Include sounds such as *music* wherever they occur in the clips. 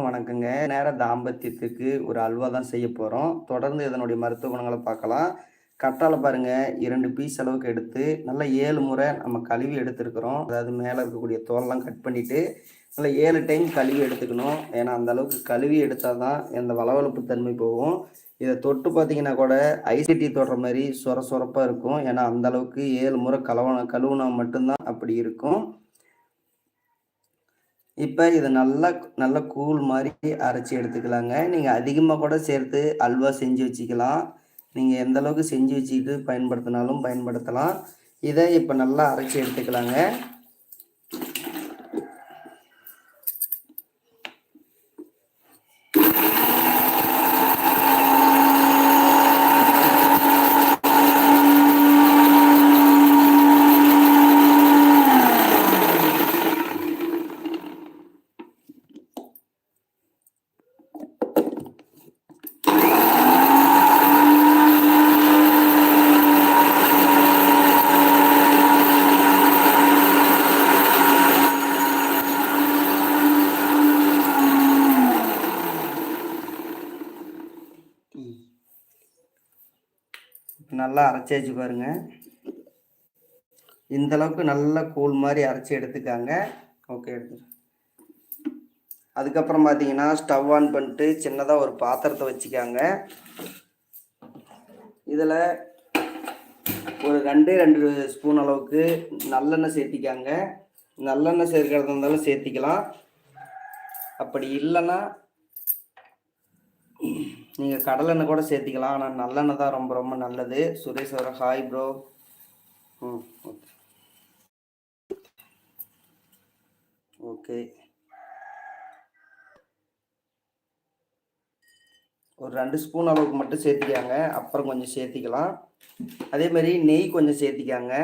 வணக்கங்க. நேர தாம்பத்தியத்துக்கு ஒரு அல்வா தான் செய்ய போகிறோம் தொடர்ந்து இதனுடைய மருத்துவ குணங்களை பார்க்கலாம். கட்டால பாருங்க. இரண்டு பீஸ் அளவுக்கு எடுத்து நல்லா ஏழு முறை நம்ம கழுவி எடுத்துருக்குறோம். அதாவது மேலே இருக்கக்கூடிய தோலெல்லாம் கட் பண்ணிவிட்டு நல்லா ஏழு டைம் கழுவி எடுத்துக்கணும். ஏன்னா அந்த அளவுக்கு கழுவி எடுத்தால் தான் இந்த வளவளப்பு தன்மை போகும். இதை தொட்டு பார்த்தீங்கன்னா கூட ஐசிடி தொடுற மாதிரி சொர சொரப்பாக இருக்கும். ஏன்னா அந்த அளவுக்கு ஏழு முறை கலவன கழுவுனா மட்டும்தான் அப்படி இருக்கும். இப்போ இதை நல்லா நல்லா கூழ் மாதிரி அரைச்சி எடுத்துக்கலாங்க. நீங்கள் அதிகமாக கூட சேர்த்து அல்வா செஞ்சு வச்சுக்கலாம். நீங்கள் எந்த அளவுக்கு செஞ்சு வச்சுக்கிட்டு பயன்படுத்தினாலும் பயன்படுத்தலாம். இதை இப்போ நல்லா அரைச்சி எடுத்துக்கலாங்க. நல்லா அரைச்சாச்சு பாருங்க. இந்த அளவுக்கு நல்லா கூழ் மாதிரி அரைச்சி எடுத்துக்காங்க. ஓகே எடுத்து அதுக்கப்புறம் பார்த்தீங்கன்னா ஸ்டவ் ஆன் பண்ணிட்டு சின்னதாக ஒரு பாத்திரத்தை வச்சுக்காங்க. இதில் ஒரு ரெண்டு ரெண்டு ஸ்பூன் அளவுக்கு நல்லெண்ணெய் சேர்த்திக்காங்க. நல்லெண்ணெய் சேர்க்கறதா இருந்தாலும் சேர்த்திக்கலாம். அப்படி இல்லைன்னா நீங்கள் கடலெண்ணெய் கூட சேர்த்திக்கலாம். ஆனால் நல்லெண்ணெய் தான் ரொம்ப ரொம்ப நல்லது. சுரேஷ் வர ஹாய் ப்ரோ ம் ஓகே ஓகே ஒரு ரெண்டு ஸ்பூன் அளவுக்கு மட்டும் சேர்த்திக்காங்க. அப்புறம் கொஞ்சம் சேர்த்திக்கலாம். அதே மாதிரி நெய் கொஞ்சம் சேர்த்திக்காங்க.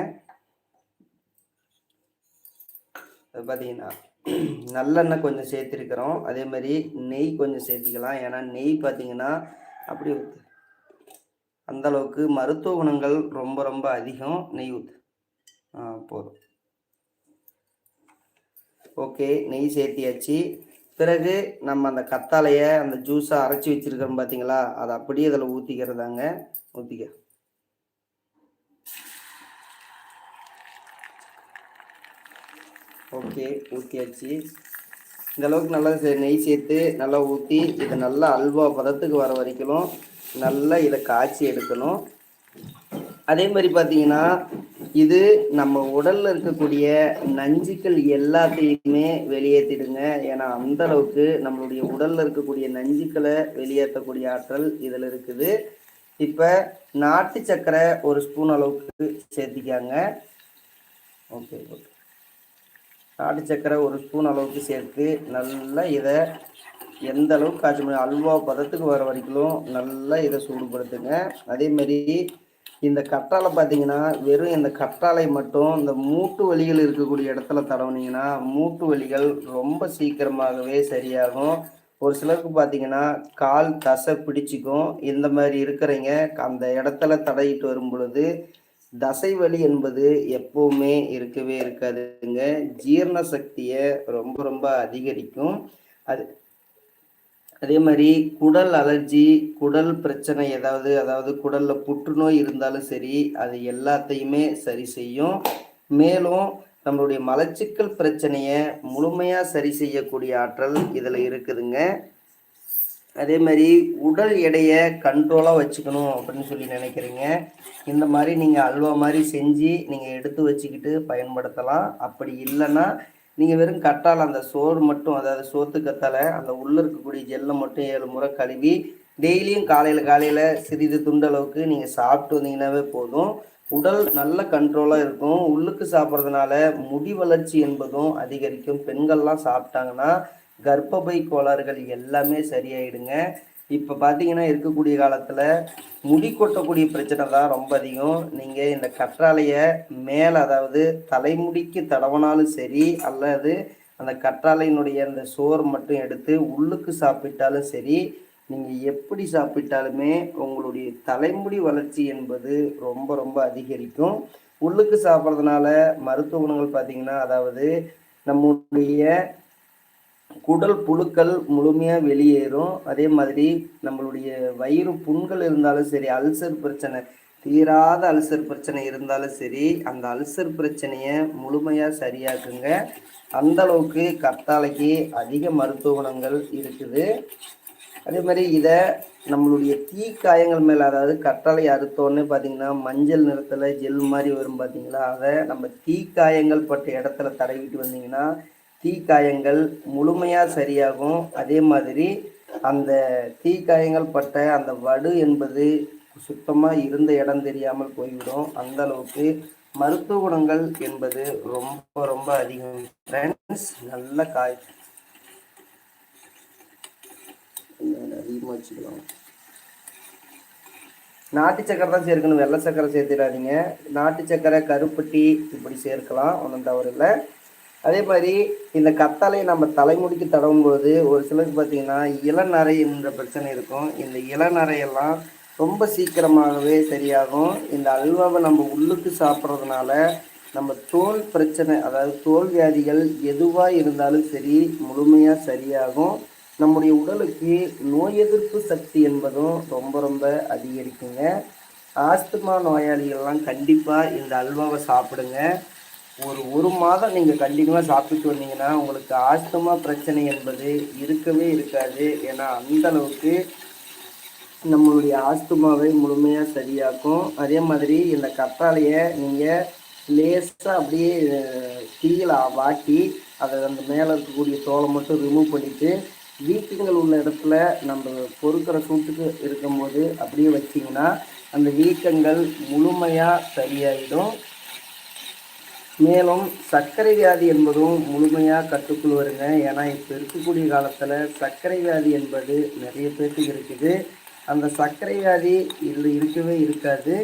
அது பார்த்தீங்கன்னா *clears throat* நல்லெண்ணெய் கொஞ்சம் சேர்த்துருக்குறோம். அதே மாதிரி நெய் கொஞ்சம் சேர்த்திக்கலாம். ஏன்னா நெய் பார்த்தீங்கன்னா அப்படி ஊற்று அந்தளவுக்கு மருத்துவ குணங்கள் ரொம்ப ரொம்ப அதிகம். நெய் ஊற்று போதும். ஓகே நெய் சேர்த்தியாச்சு. பிறகு நம்ம அந்த கத்தாழையை அந்த ஜூஸை அரைச்சி வச்சுருக்கிறோம் பார்த்தீங்களா அதை அப்படியே அதில் ஊற்றிக்கிறதாங்க ஊற்றிக்க ஓகே ஊற்றியாச்சு இந்த அளவுக்கு நல்லா சே- நெய் சேர்த்து நல்லா ஊற்றி இதை நல்லா அல்வா பதத்துக்கு வர வரைக்கும் நல்லா இதை காய்ச்சி எடுக்கணும். அதே மாதிரி பார்த்தீங்கன்னா இது நம்ம உடல்ல இருக்கக்கூடிய நஞ்சுக்கள் எல்லாத்தையுமே வெளியேற்றிடுங்க ஏன்னா அந்த அளவுக்கு நம்மளுடைய உடல்ல இருக்கக்கூடிய நஞ்சுக்களை வெளியேற்றக்கூடிய ஆற்றல் இதில் இருக்குது. இப்போ நாட்டு சர்க்கரை ஒரு ஸ்பூன் அளவுக்கு சேர்த்திக்காங்க. Okay okay. நாட்டு சக்கரை ஒரு ஸ்பூன் அளவுக்கு சேர்த்து நல்லா இதை எந்த அளவுக்கு காய்ச்ச முடியும் அல்வா பதத்துக்கு வர வரைக்கும் நல்லா இதை சூடுபடுத்துங்க. அதே மாதிரி இந்த கற்றாழை பார்த்தீங்கன்னா வெறும் இந்த கற்றாழை மட்டும் இந்த மூட்டு வலிகள் இருக்கக்கூடிய இடத்துல தடவுனீங்கன்னா மூட்டு வலிகள் ரொம்ப சீக்கிரமாகவே சரியாகும். ஒரு சிலருக்கு பார்த்தீங்கன்னா கால் தசை பிடிச்சிக்கும். இந்த மாதிரி இருக்கிறவங்க அந்த இடத்துல தடையிட்டு வரும் பொழுது தசை வலி என்பது எப்பவுமே இருக்கவே இருக்காதுங்க. ஜீரண சக்தியை ரொம்ப ரொம்ப அதிகரிக்கும். அது அதே மாதிரி குடல் அலர்ஜி குடல் பிரச்சனை ஏதாவது அதாவது குடல்ல புற்றுநோய் இருந்தாலும் சரி அது எல்லாத்தையுமே சரி செய்யும். மேலும் நம்மளுடைய மலச்சிக்கல் பிரச்சனையை முழுமையாக சரி செய்யக்கூடிய ஆற்றல் இதில் இருக்குதுங்க. அதே மாதிரி உடல் எடையை கண்ட்ரோலாக வச்சுக்கணும் அப்படின்னு சொல்லி நினைக்கிறீங்க. இந்த மாதிரி நீங்கள் அல்வா மாதிரி செஞ்சு நீங்கள் எடுத்து வச்சுக்கிட்டு பயன்படுத்தலாம். அப்படி இல்லைன்னா நீங்கள் வெறும் கட்டால் அந்த சோறு மட்டும் அதாவது சோத்து கத்தால அந்த உள்ளே இருக்கக்கூடிய ஜெல்லை மட்டும் ஏழு முறை கழுவி டெய்லியும் காலையில் காலையில் சிறிது துண்டளவுக்கு நீங்கள் சாப்பிட்டு வந்தீங்கன்னாவே போதும். உடல் நல்ல கண்ட்ரோலாக இருக்கும். உள்ளுக்கு சாப்பிட்றதுனால முடி வளர்ச்சி என்பதும் அதிகரிக்கும். பெண்கள்லாம் சாப்பிட்டாங்கன்னா கர்ப்பப்பை கோளாறுகள் எல்லாமே சரியாயிடுங்க. இப்போ பார்த்தீங்கன்னா இருக்கக்கூடிய காலத்தில் முடி கொட்டக்கூடிய பிரச்சனை தான் ரொம்ப அதிகம். நீங்கள் இந்த கற்றாழையை மேலே அதாவது தலைமுடிக்கு தடவினாலும் சரி அல்லது அந்த கற்றாழையினுடைய அந்த சோர் மட்டும் எடுத்து உள்ளுக்கு சாப்பிட்டாலும் சரி நீங்கள் எப்படி சாப்பிட்டாலுமே உங்களுடைய தலைமுடி வளர்ச்சி என்பது ரொம்ப ரொம்ப அதிகரிக்கும். உள்ளுக்கு சாப்பிட்றதுனால மருத்துவ குணங்கள் பார்த்தீங்கன்னா அதாவது நம்முடைய குடல் புழுக்கள் முழுமையாக வெளியேறும். அதே மாதிரி நம்மளுடைய வயிறு புண்கள் இருந்தாலும் சரி அல்சர் பிரச்சனை தீராத அல்சர் பிரச்சனை இருந்தாலும் சரி அந்த அல்சர் பிரச்சனையை முழுமையாக சரியாக்குங்க. அந்த அளவுக்கு கத்தாழைக்கு அதிக மருத்துவ குணங்கள் இருக்குது. அதே மாதிரி இதை நம்மளுடைய தீ காயங்கள் மேலே அதாவது கற்றாழை அறுத்தோன்னு பார்த்தீங்கன்னா மஞ்சள் நிறத்தில் ஜெல் மாதிரி வரும் பார்த்தீங்களா அதை நம்ம தீக்காயங்கள் பட்ட இடத்துல தடவிட்டு வந்தீங்கன்னா தீக்காயங்கள் முழுமையாக சரியாகும். அதே மாதிரி அந்த தீக்காயங்கள் பட்ட அந்த வடு என்பது சுத்தமாக இருந்த இடம் தெரியாமல் போய்விடும். அந்த அளவுக்கு மருத்துவ குணங்கள் என்பது ரொம்ப ரொம்ப அதிகம். ஃப்ரெண்ட்ஸ் நல்ல காய். அதிகமாக வச்சுக்கலாம். நாட்டு சக்கரை தான் சேர்க்கணும். வெள்ளை சக்கரை சேர்த்துடாதீங்க. நாட்டு சக்கரை கருப்பட்டி இப்படி சேர்க்கலாம். ஒன்றும் தவறு இல்லை. அதே மாதிரி இந்த கத்தாழையை நம்ம தலைமுடிக்கு தடவும் போது ஒரு சிலருக்கு பார்த்தீங்கன்னா இளநரை என்ற பிரச்சனை இருக்கும். இந்த இளநரையெல்லாம் ரொம்ப சீக்கிரமாகவே சரியாகும். இந்த அல்வாவை நம்ம உள்ளுக்கு சாப்பிட்றதுனால நம்ம தோல் பிரச்சனை அதாவது தோல் வியாதிகள் எதுவாக இருந்தாலும் சரி முழுமையாக சரியாகும். நம்முடைய உடலுக்கு நோய் எதிர்ப்பு சக்தி என்பதும் ரொம்ப ரொம்ப அதிகரிக்குங்க. ஆஸ்துமா நோயாளிகள்லாம் கண்டிப்பாக இந்த அல்வாவை சாப்பிடுங்க. ஒரு ஒரு மாதம் நீங்கள் கண்டினியூவாக சாப்பிட்டு வந்தீங்கன்னா உங்களுக்கு ஆஸ்துமா பிரச்சனை என்பது இருக்கவே இருக்காது. ஏன்னா அந்த அளவுக்கு நம்மளுடைய ஆஸ்துமாவை முழுமையாக சரியாக்கும். அதே மாதிரி இந்த கற்றாழையை நீங்கள் லேசாக அப்படியே தீயில் வாட்டி அதை அந்த மேலே இருக்கக்கூடிய தோலை மட்டும் ரிமூவ் பண்ணிவிட்டு வீக்கங்கள் உள்ள இடத்துல நம்ம பொறுக்கிற சூட்டுக்கு இருக்கும்போது அப்படியே வச்சிங்கன்னா அந்த வீக்கங்கள் முழுமையாக சரியாயிடும். மேலும் சர்க்கரை வியாதி என்பதும் முழுமையாக கற்றுக்குள் வருங்க. ஏன்னா இப்போ இருக்கக்கூடிய காலத்தில் சர்க்கரை வியாதி என்பது நிறைய பேர்த்துக்கு இருக்குது. அந்த சர்க்கரை வியாதி இதில் இருக்கவே இருக்காது.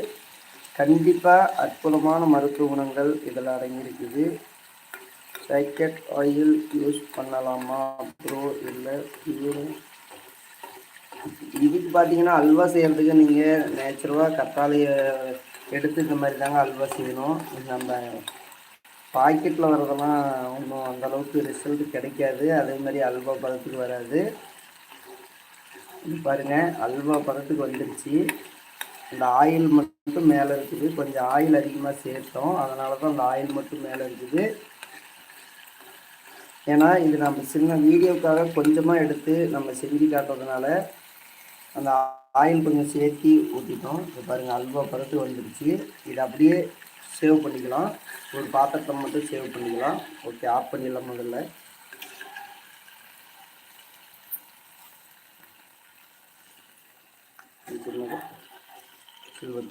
கண்டிப்பாக அற்புதமான மருத்துவ குணங்கள் இதில் அடங்கியிருக்குது பேக்கெட் ஆயில் யூஸ் பண்ணலாமா ப்ரோ இல்லை இதுக்கு பார்த்தீங்கன்னா அல்வா செய்கிறதுக்கு நீங்கள் நேச்சுரலாக கத்தாழையை எடுத்து இந்த மாதிரி தாங்க அல்வா செய்யணும். நம்ம பாக்கெட்டில் வர்றதெல்லாம் ஒன்றும் அந்தளவுக்கு ரிசல்ட் கிடைக்காது. அதே மாதிரி அல்வா பதத்துக்கு வராது. பாருங்கள் அல்வா பதத்துக்கு வந்துடுச்சு அந்த ஆயில் மட்டும் மேலே இருக்குது. கொஞ்சம் ஆயில் அதிகமாக சேர்த்தோம். அதனால தான் அந்த ஆயில் மட்டும் மேலே இருக்குது. ஏன்னா இது நம்ம சின்ன வீடியோக்காக கொஞ்சமாக எடுத்து நம்ம செஞ்சு காட்டுறதுனால அந்த ஆயில் கொஞ்சம் சேர்த்தி ஊற்றிட்டோம் இப்போ பாருங்கள் அல்வா பருத்து வந்துடுச்சு இது அப்படியே சேவ் பண்ணிக்கலாம். ஒரு பாத்திரத்தை மட்டும் சேவ் பண்ணிக்கலாம். ஓகே ஆஃப் பண்ணிடலாம் முதல்ல. சில்வர்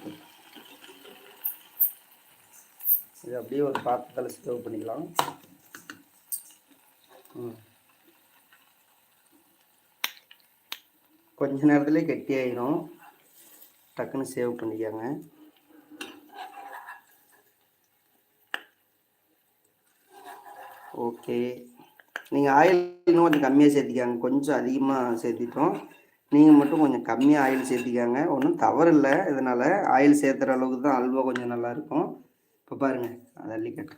இது அப்படியே ஒரு பாத்திரத்தில் சேவ் பண்ணிக்கலாம். கொஞ்ச நேரத்துலேயே கெட்டி ஆயிரும் டக்குன்னு சேவ் பண்ணிக்கோங்க. ஓகே. நீங்கள் ஆயில் இன்னும் கொஞ்சம் கம்மியாக சேர்த்திக்காங்க. கொஞ்சம் அதிகமாக சேர்த்திட்டோம். நீங்கள் மட்டும் கொஞ்சம் கம்மியாக ஆயில் சேர்த்திக்காங்க. ஒன்றும் தவறு இல்லை இதனால் ஆயில் சேர்த்துற அளவுக்கு தான் அல்வா கொஞ்சம் நல்லாயிருக்கும் இப்போ பாருங்கள் அதை அள்ளிக்கட்டு.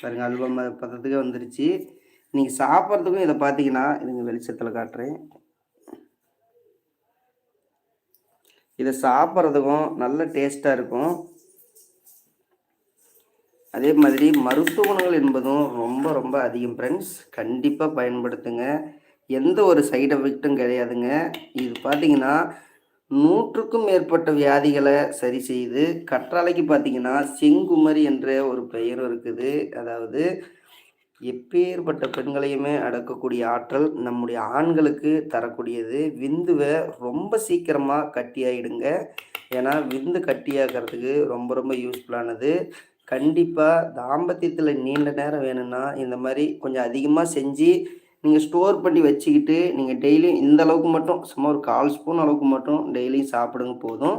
பாருங்கள் அல்வா பதத்துக்கே வந்துருச்சு. நீங்கள் சாப்பிட்றதுக்கும் இதை பார்த்தீங்கன்னா இதுங்க வெளிச்சத்தில் காட்டுறேன். இதை சாப்பிட்றதுக்கும் நல்ல டேஸ்ட்டாக இருக்கும். அதே மாதிரி மருத்துவ குணங்கள் என்பதும் ரொம்ப ரொம்ப அதிகம். ஃப்ரெண்ட்ஸ் கண்டிப்பாக பயன்படுத்துங்க. எந்த ஒரு சைடு எஃபெக்டும் கிடையாதுங்க. இது பார்த்தீங்கன்னா நூற்றுக்கும் மேற்பட்ட வியாதிகளை சரி செய்து கற்றாழைக்கு பார்த்தீங்கன்னா செங்குமரி என்ற ஒரு பெயரும் இருக்குது. அதாவது எப்பேற்பட்ட பெண்களையுமே அடக்கக்கூடிய ஆற்றல் நம்முடைய ஆண்களுக்கு தரக்கூடியது. விந்துவை ரொம்ப சீக்கிரமாக கட்டியாயிடுங்க. ஏன்னா விந்து கட்டியாகிறதுக்கு ரொம்ப ரொம்ப யூஸ்ஃபுல்லானது கண்டிப்பாக தாம்பத்தியத்தில் நீண்ட நேரம் வேணும்னா இந்த மாதிரி கொஞ்சம் அதிகமாக செஞ்சு நீங்கள் ஸ்டோர் பண்ணி வச்சுக்கிட்டு நீங்கள் டெய்லியும் இந்த அளவுக்கு மட்டும் சும்மா ஒரு கால் ஸ்பூன் அளவுக்கு மட்டும் டெய்லியும் சாப்பிடுங்க போதும்.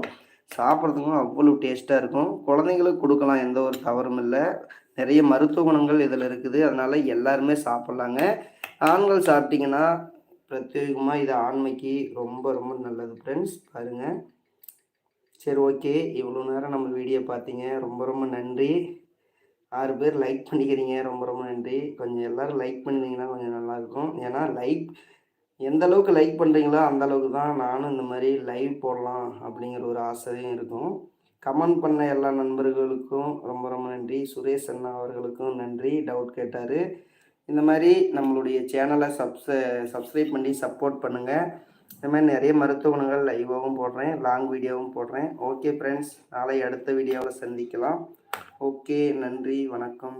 சாப்பிட்றதுக்கும் அவ்வளோ டேஸ்ட்டாக இருக்கும். குழந்தைங்களுக்கு கொடுக்கலாம் எந்த ஒரு தவறும் இல்லை. நிறைய மருத்துவ குணங்கள் இதில் இருக்குது. அதனால் எல்லாருமே சாப்பிட்லாங்க. ஆண்கள் சாப்பிட்டிங்கன்னா பிரத்யேகமாக இது ஆண்மைக்கு ரொம்ப ரொம்ப நல்லது ஃப்ரெண்ட்ஸ் பாருங்கள் சரி ஓகே. இவ்வளோ நேரம் நம்ம வீடியோ பார்த்தீங்க. ரொம்ப ரொம்ப நன்றி. ஆறு பேர் லைக் பண்ணிக்கிறீங்க. ரொம்ப ரொம்ப நன்றி. கொஞ்சம் எல்லோரும் லைக் பண்ணிங்கன்னா கொஞ்சம் நல்லாயிருக்கும். ஏன்னா லைக் எந்த அளவுக்கு லைக் பண்ணுறீங்களோ அந்த அளவுக்கு தான் நானும் இந்த மாதிரி லைவ் போடலாம் அப்படிங்கிற ஒரு ஆசையும் இருக்கும். கமெண்ட் பண்ண எல்லா நண்பர்களுக்கும் ரொம்ப ரொம்ப நன்றி. சுரேஷ் அண்ணா அவர்களுக்கும் நன்றி. டவுட் கேட்டார். இந்த மாதிரி நம்மளுடைய சேனலை சப்ஸ் சப்ஸ்கிரைப் பண்ணி சப்போர்ட் பண்ணுங்கள் இந்த மாதிரி நிறைய மருத்துவ குணங்கள் லைவாகவும் போடுறேன் லாங் வீடியோவும் போடுறேன். ஓகே ஃப்ரெண்ட்ஸ் நாளை அடுத்த வீடியோவில் சந்திக்கலாம். ஓகே நன்றி வணக்கம்.